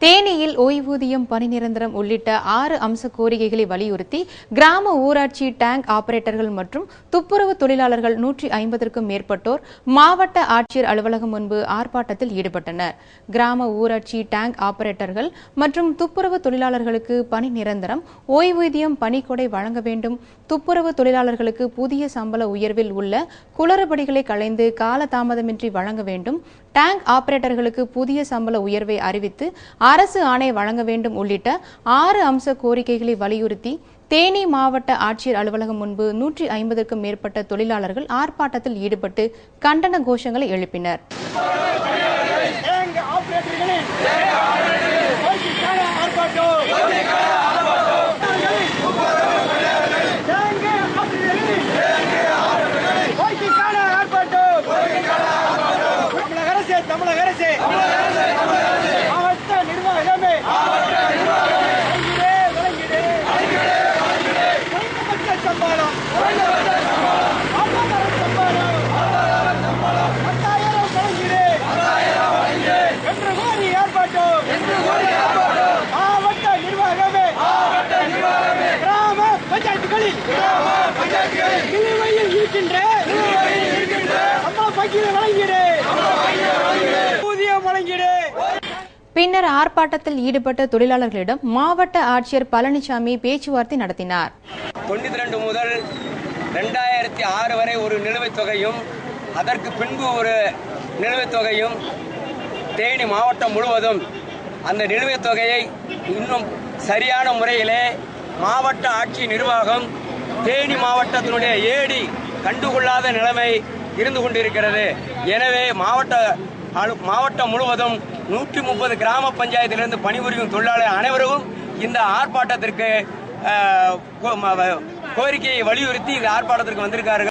தேனியில் ஓய்வூதியம் பணி நிரந்தரம் உள்ளிட்ட ஆறு அம்ச கோரிக்கைகளை வலியுறுத்தி கிராம ஊராட்சி டேங்க் ஆபரேட்டர்கள் மற்றும் துப்புரவு தொழிலாளர்கள் நூற்றி ஐம்பதற்கும் மேற்பட்டோர் மாவட்ட ஆட்சியர் அலுவலகம் முன்பு ஆர்ப்பாட்டத்தில் ஈடுபட்டனர். கிராம ஊராட்சி டேங்க் ஆபரேட்டர்கள் மற்றும் துப்புரவு தொழிலாளர்களுக்கு பணி நிரந்தரம் ஓய்வூதியம் பணிக்கொடை வழங்க வேண்டும் துப்புரவு தொழிலாளர்களுக்கு புதிய சம்பள உயர்வில் உள்ள குளறுபடிகளை களைந்து காலதாமதமின்றி வழங்க வேண்டும் டேங்க் ஆபரேட்டர்களுக்கு புதிய சம்பள உயர்வை அறிவித்து அரசு ஆணை வழங்க வேண்டும் உள்ளிட்ட ஆறு அம்ச கோரிக்கைகளை வலியுறுத்தி தேனி மாவட்ட ஆட்சியர் அலுவலகம் முன்பு நூற்றி ஐம்பதற்கும் மேற்பட்ட தொழிலாளர்கள் ஆர்ப்பாட்டத்தில் ஈடுபட்டு கண்டன கோஷங்களை எழுப்பினர். ஆர்ப்பாட்டம் எங்க ஆபரேட்டர்களே கோரிக்கைக்கான ஆர்ப்பாட்டம் தமிழக அரசே தமிழக அரசே மாவட்ட நிர்வாகமே வழங்கிடே, வழங்கிடே. குறைந்தபட்ச சம்பளம் ஆட்டோக்காரர் சம்பளம் பத்தாயிரம் வழங்கிடே என்று கோரி ஆர்ப்பாட்டம் மாவட்ட நிர்வாகமே கிராம பஞ்சாயத்துகளில் நிலுவையில் இருக்கின்ற பின்னர் ஆர்ப்பாட்டத்தில் ஈடுபட்ட தொழிலாளர்களிடம் மாவட்ட ஆட்சியர் பழனிசாமி பேச்சுவார்த்தை நடத்தினார். தொண்ணூத்தி ரெண்டு முதல் ரெண்டாயிரத்தி ஆறு வரை ஒரு நிலுவைத் தொகையும் அதற்கு பின்பு ஒரு நிலுவைத் தொகையும் தேனி மாவட்டம் முழுவதும் அந்த நிலுவைத் தொகையை இன்னும் சரியான முறையிலே மாவட்ட ஆட்சி நிர்வாகம் தேனி மாவட்டத்தினுடைய ஏடி கண்டுகொள்ளாத நிலைமை இருந்து கொண்டிருக்கிறது. எனவே மாவட்ட மாவட்டம் முழுவதும் நூற்றி முப்பது கிராம பஞ்சாயத்திலிருந்து பணிபுரியும் தொழிலாளர் அனைவரும் இந்த ஆர்ப்பாட்டத்திற்கு கோ- கோரிக்கையை வலியுறுத்தி இந்த ஆர்ப்பாட்டத்திற்கு வந்திருக்கார்கள்.